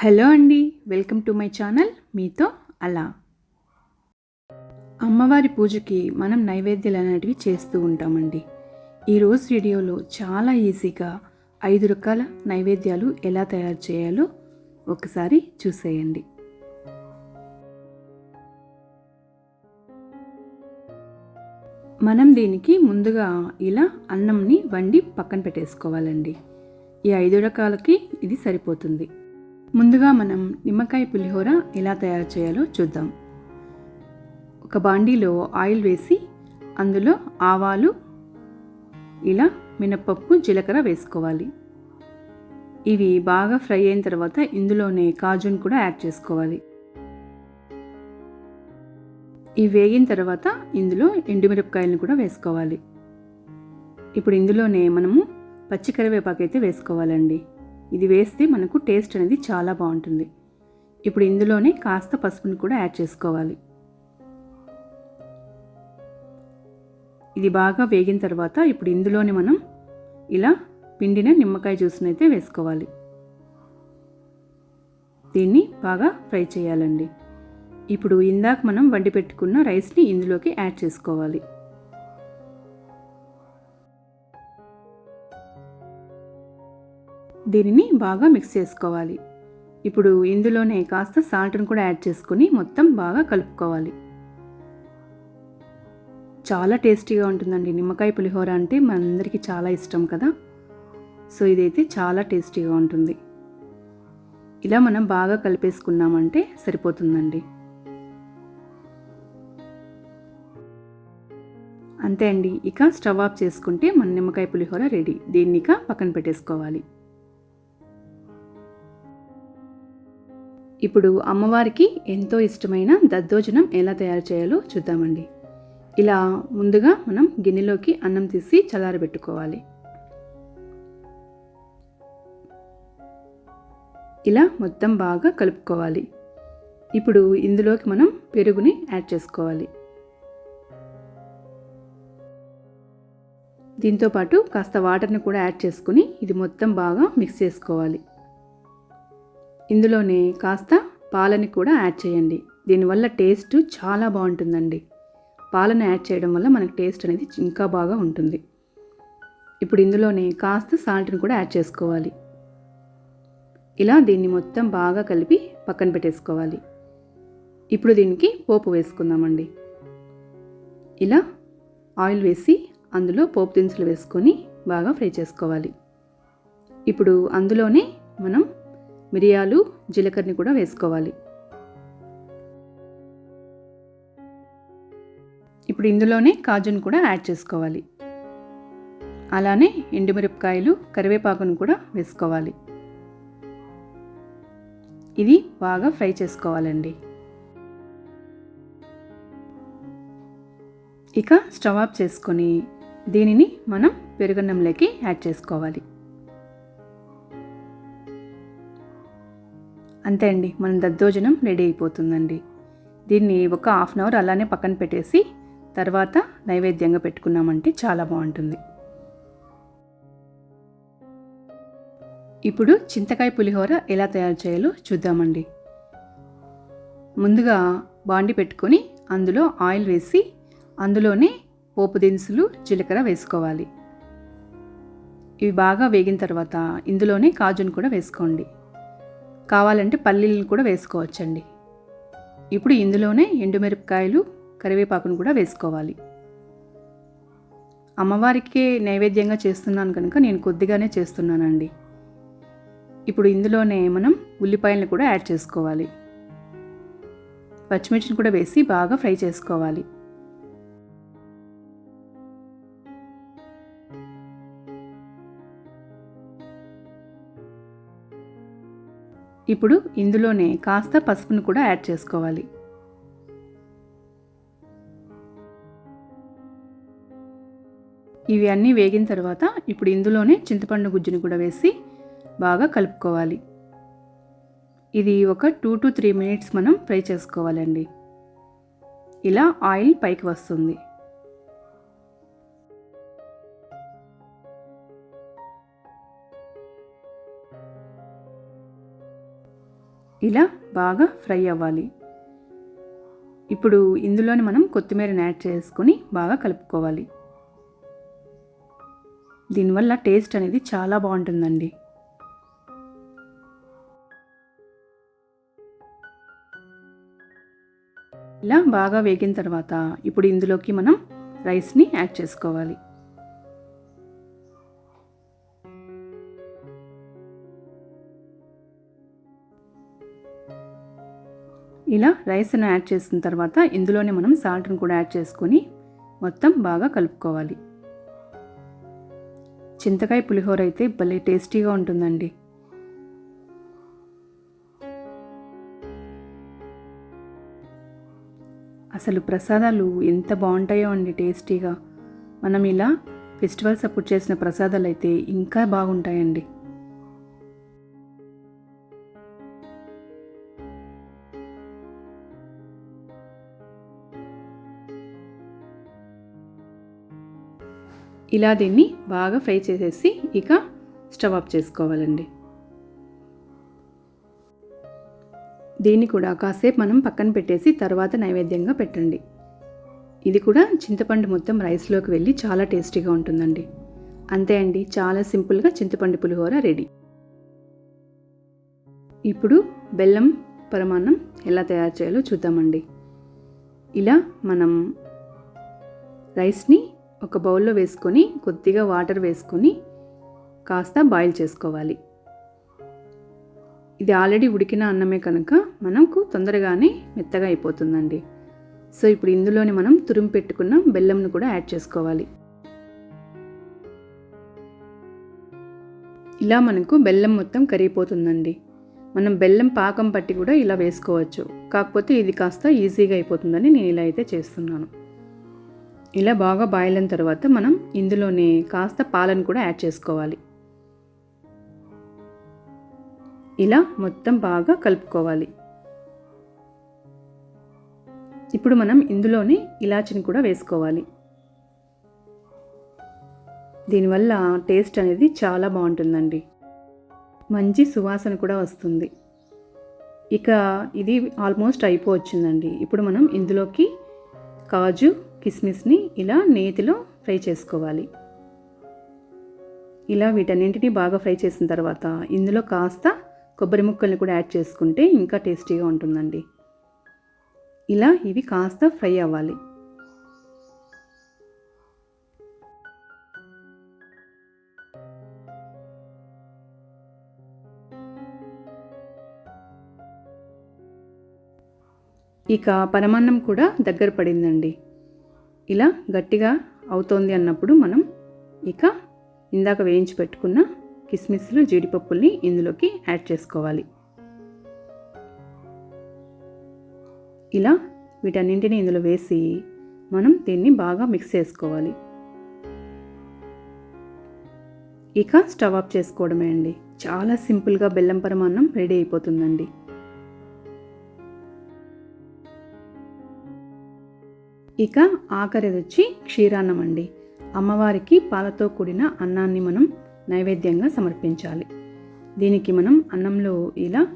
Hello అండి welcome to my channel మీతో అలా. అమ్మవారి పూజకి మనం నైవేద్యాలు అనేటివి చేస్తూ ఉంటామండి. ఈరోజు వీడియోలో చాలా ఈజీగా ఐదు రకాల నైవేద్యాలు ఎలా తయారు చేయాలో ఒకసారి చూసేయండి. మనం దీనికి ముందుగా ఇలా అన్నంని వండి పక్కన పెట్టేసుకోవాలండి. ఈ ఐదు రకాలకి ఇది సరిపోతుంది. ముందుగా మనం నిమ్మకాయ పులిహోర ఎలా తయారు చేయాలో చూద్దాం. ఒక బాండీలో ఆయిల్ వేసి అందులో ఆవాలు ఇలా మినపప్పు జీలకర్ర వేసుకోవాలి. ఇవి బాగా ఫ్రై అయిన తర్వాత ఇందులోనే కాజును కూడా యాడ్ చేసుకోవాలి. ఇవి వేగిన తర్వాత ఇందులో ఎండుమిరపకాయలను కూడా వేసుకోవాలి. ఇప్పుడు ఇందులోనే మనము పచ్చి కరివేపాకు అయితే వేసుకోవాలండి. ఇది వేస్తే మనకు టేస్ట్ అనేది చాలా బాగుంటుంది. ఇప్పుడు ఇందులోనే కాస్త పసుపుని కూడా యాడ్ చేసుకోవాలి. ఇది బాగా వేగిన తర్వాత ఇప్పుడు ఇందులోనే మనం ఇలా పిండిన నిమ్మకాయ జ్యూస్ని అయితే వేసుకోవాలి. దీన్ని బాగా ఫ్రై చేయాలండి. ఇప్పుడు ఇందాక మనం వండి పెట్టుకున్న రైస్ని ఇందులోకి యాడ్ చేసుకోవాలి. దీనిని బాగా మిక్స్ చేసుకోవాలి. ఇప్పుడు ఇందులోనే కాస్త సాల్ట్ను కూడా యాడ్ చేసుకొని మొత్తం బాగా కలుపుకోవాలి. చాలా టేస్టీగా ఉంటుందండి. నిమ్మకాయ పులిహోర అంటే మనందరికీ చాలా ఇష్టం కదా. సో ఇదైతే చాలా టేస్టీగా ఉంటుంది. ఇలా మనం బాగా కలిపేసుకున్నామంటే సరిపోతుందండి. అంతే అండి. ఇక స్టవ్ ఆఫ్ చేసుకుంటే మన నిమ్మకాయ పులిహోర రెడీ. దీన్ని ఇక పక్కన పెట్టేసుకోవాలి. ఇప్పుడు అమ్మవారికి ఎంతో ఇష్టమైన దద్దోజనం ఎలా తయారు చేయాలో చూద్దామండి. ఇలా ముందుగా మనం గిన్నెలోకి అన్నం తీసి చల్లారబెట్టుకోవాలి. ఇలా మొత్తం బాగా కలుపుకోవాలి. ఇప్పుడు ఇందులోకి మనం పెరుగుని యాడ్ చేసుకోవాలి. దీంతోపాటు కాస్త వాటర్ని కూడా యాడ్ చేసుకుని ఇది మొత్తం బాగా మిక్స్ చేసుకోవాలి. ఇందులోనే కాస్త పాలని కూడా యాడ్ చేయండి. దీనివల్ల టేస్ట్ చాలా బాగుంటుందండి. పాలను యాడ్ చేయడం వల్ల మనకు టేస్ట్ అనేది ఇంకా బాగా ఉంటుంది. ఇప్పుడు ఇందులోనే కాస్త సాల్ట్ని కూడా యాడ్ చేసుకోవాలి. ఇలా దీన్ని మొత్తం బాగా కలిపి పక్కన పెట్టేసుకోవాలి. ఇప్పుడు దీనికి పోపు వేసుకుందామండి. ఇలా ఆయిల్ వేసి అందులో పోపు దినుసులు వేసుకొని బాగా ఫ్రై చేసుకోవాలి. ఇప్పుడు అందులోనే మనం మిరియాలు జీలకర్రని కూడా వేసుకోవాలి. ఇప్పుడు ఇందులోనే కాజును కూడా యాడ్ చేసుకోవాలి. అలానే ఎండుమిరపకాయలు కరివేపాకును కూడా వేసుకోవాలి. ఇది బాగా ఫ్రై చేసుకోవాలండి. ఇక స్టవ్ ఆఫ్ చేసుకొని దీనిని మనం పెరుగన్నంలోకి యాడ్ చేసుకోవాలి. అంతే అండి మన దద్దోజనం రెడీ అయిపోతుందండి. దీన్ని ఒక హాఫ్ అన్ అవర్ అలానే పక్కన పెట్టేసి తర్వాత నైవేద్యంగా పెట్టుకున్నామంటే చాలా బాగుంటుంది. ఇప్పుడు చింతకాయ పులిహోర ఎలా తయారు చేయాలో చూద్దామండి. ముందుగా బాండి పెట్టుకొని అందులో ఆయిల్ వేసి అందులోనే పోపు దినుసులు జీలకర్ర వేసుకోవాలి. ఇవి బాగా వేగిన తర్వాత ఇందులోనే కాజును కూడా వేసుకోండి. కావాలంటే పల్లీలను కూడా వేసుకోవచ్చండి. ఇప్పుడు ఇందులోనే ఎండుమిరపకాయలు కరివేపాకును కూడా వేసుకోవాలి. అమ్మవారికి నైవేద్యంగా చేస్తున్నాను కనుక నేను కొద్దిగానే చేస్తున్నానండి. ఇప్పుడు ఇందులోనే మనం ఉల్లిపాయలను కూడా యాడ్ చేసుకోవాలి. పచ్చిమిర్చిని కూడా వేసి బాగా ఫ్రై చేసుకోవాలి. ఇప్పుడు ఇందులోనే కాస్త పసుపును కూడా యాడ్ చేసుకోవాలి. ఇవి అన్నీ వేగిన తర్వాత ఇప్పుడు ఇందులోనే చింతపండు గుజ్జుని కూడా వేసి బాగా కలుపుకోవాలి. ఇది ఒక టూ టు త్రీ మినిట్స్ మనం ఫ్రై చేసుకోవాలండి. ఇలా ఆయిల్ పైకి వస్తుంది. ఇలా బాగా ఫ్రై అవ్వాలి. ఇప్పుడు ఇందులోని మనం కొత్తిమీరని యాడ్ చేసుకొని బాగా కలుపుకోవాలి. దీనివల్ల టేస్ట్ అనేది చాలా బాగుంటుందండి. ఇలా బాగా వేగిన తర్వాత ఇప్పుడు ఇందులోకి మనం రైస్ని యాడ్ చేసుకోవాలి. ఇలా రైస్ను యాడ్ చేసిన తర్వాత ఇందులోనే మనం సాల్ట్ని కూడా యాడ్ చేసుకొని మొత్తం బాగా కలుపుకోవాలి. చింతకాయ పులిహోర అయితే భలే టేస్టీగా ఉంటుందండి. అసలు ప్రసాదాలు ఎంత బాగుంటాయో అండి టేస్టీగా. మనం ఇలా ఫెస్టివల్స్ అప్పుడు చేసిన ప్రసాదాలు అయితే ఇంకా బాగుంటాయండి. ఇలా దీన్ని బాగా ఫ్రై చేసేసి ఇక స్టవ్ ఆఫ్ చేసుకోవాలండి. దీన్ని కూడా కాసేపు మనం పక్కన పెట్టేసి తర్వాత నైవేద్యంగా పెట్టండి. ఇది కూడా చింతపండు మొత్తం రైస్లోకి వెళ్ళి చాలా టేస్టీగా ఉంటుందండి. అంతే అండి చాలా సింపుల్గా చింతపండు పులిహోర రెడీ. ఇప్పుడు బెల్లం పరమాన్నం ఎలా తయారు చేయాలో చూద్దామండి. ఇలా మనం రైస్ని ఒక బౌల్లో వేసుకొని కొద్దిగా వాటర్ వేసుకొని కాస్త బాయిల్ చేసుకోవాలి. ఇది ఆల్రెడీ ఉడికిన అన్నమే కనుక మనకు తొందరగానే మెత్తగా అయిపోతుందండి. సో ఇప్పుడు ఇందులోనే మనం తురిమి పెట్టుకున్న బెల్లంను కూడా యాడ్ చేసుకోవాలి. ఇలా మనకు బెల్లం మొత్తం కరిగిపోతుందండి. మనం బెల్లం పాకం పట్టి కూడా ఇలా వేసుకోవచ్చు. కాకపోతే ఇది కాస్త ఈజీగా అయిపోతుందని నేను ఇలా అయితే చేస్తున్నాను. ఇలా బాగా బాయిల్ అయిన తర్వాత మనం ఇందులోనే కాస్త పాలను కూడా యాడ్ చేసుకోవాలి. ఇలా మొత్తం బాగా కలుపుకోవాలి. ఇప్పుడు మనం ఇందులోనే ఇలాచిని కూడా వేసుకోవాలి. దీనివల్ల టేస్ట్ అనేది చాలా బాగుంటుందండి. మంచి సువాసన కూడా వస్తుంది. ఇక ఇది ఆల్మోస్ట్ అయిపోవచ్చిందండి. ఇప్పుడు మనం ఇందులోకి కాజు కిస్మిస్ని ఇలా నేతిలో ఫ్రై చేసుకోవాలి. ఇలా వీటన్నింటినీ బాగా ఫ్రై చేసిన తర్వాత ఇందులో కాస్త కొబ్బరి ముక్కల్ని కూడా యాడ్ చేసుకుంటే ఇంకా టేస్టీగా ఉంటుందండి. ఇలా ఇవి కాస్త ఫ్రై అవ్వాలి. ఇక పరమాన్నం కూడా దగ్గర పడిందండి. ఇలా గట్టిగా అవుతోంది అన్నప్పుడు మనం ఇక ఇందాక వేయించి పెట్టుకున్న కిస్మిస్లు జీడిపప్పుల్ని ఇందులోకి యాడ్ చేసుకోవాలి. ఇలా వీటన్నింటిని ఇందులో వేసి మనం దీన్ని బాగా మిక్స్ చేసుకోవాలి. ఇక స్టవ్ ఆఫ్ చేసుకోవడమే అండి. చాలా సింపుల్గా బెల్లం పరమాన్నం రెడీ అయిపోతుందండి. ఇక ఆఖరిది వచ్చి క్షీరాన్నం అండి. అమ్మవారికి పాలతో కూడిన అన్నాన్ని మనం నైవేద్యంగా సమర్పించాలి. దీనికి మనం అన్నంలో ఇలా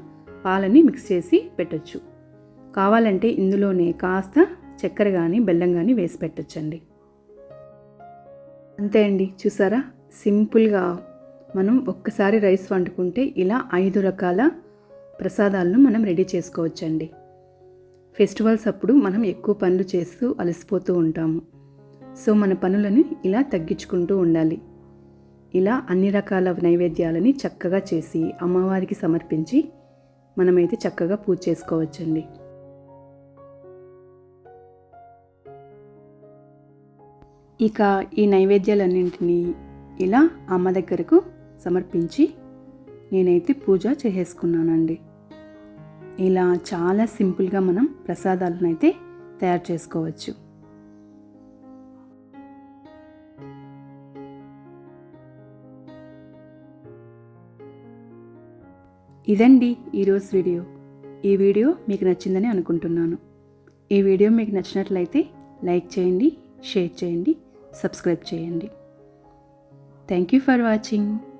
పాలని మిక్స్ చేసి పెట్టచ్చు. కావాలంటే ఇందులోనే కాస్త చక్కెర కానీ బెల్లం కానీ వేసి పెట్టచ్చండి. అంతే అండి. చూసారా? సింపుల్గా మనం ఒక్కసారి రైస్ వండుకుంటే ఇలా ఐదు రకాల ప్రసాదాలను మనం రెడీ చేసుకోవచ్చండి. ఫెస్టివల్స్ అప్పుడు మనం ఎక్కువ పనులు చేస్తూ అలసిపోతూ ఉంటాము. సో మన పనులను ఇలా తగ్గించుకుంటూ ఉండాలి. ఇలా అన్ని రకాల నైవేద్యాలని చక్కగా చేసి అమ్మవారికి సమర్పించి మనమైతే చక్కగా పూజ చేసుకోవచ్చండి. ఇక ఈ నైవేద్యాలన్నింటినీ ఇలా అమ్మ దగ్గరకు సమర్పించి నేనైతే పూజ చేసేసుకున్నానండి. ఇలా చాలా సింపుల్గా మనం ప్రసాదాలను అయితే తయారు చేసుకోవచ్చు. ఇదండి ఈరోజు వీడియో. ఈ వీడియో మీకు నచ్చిందని అనుకుంటున్నాను. ఈ వీడియో మీకు నచ్చినట్లయితే లైక్ చేయండి షేర్ చేయండి సబ్స్క్రైబ్ చేయండి. Thank you for watching.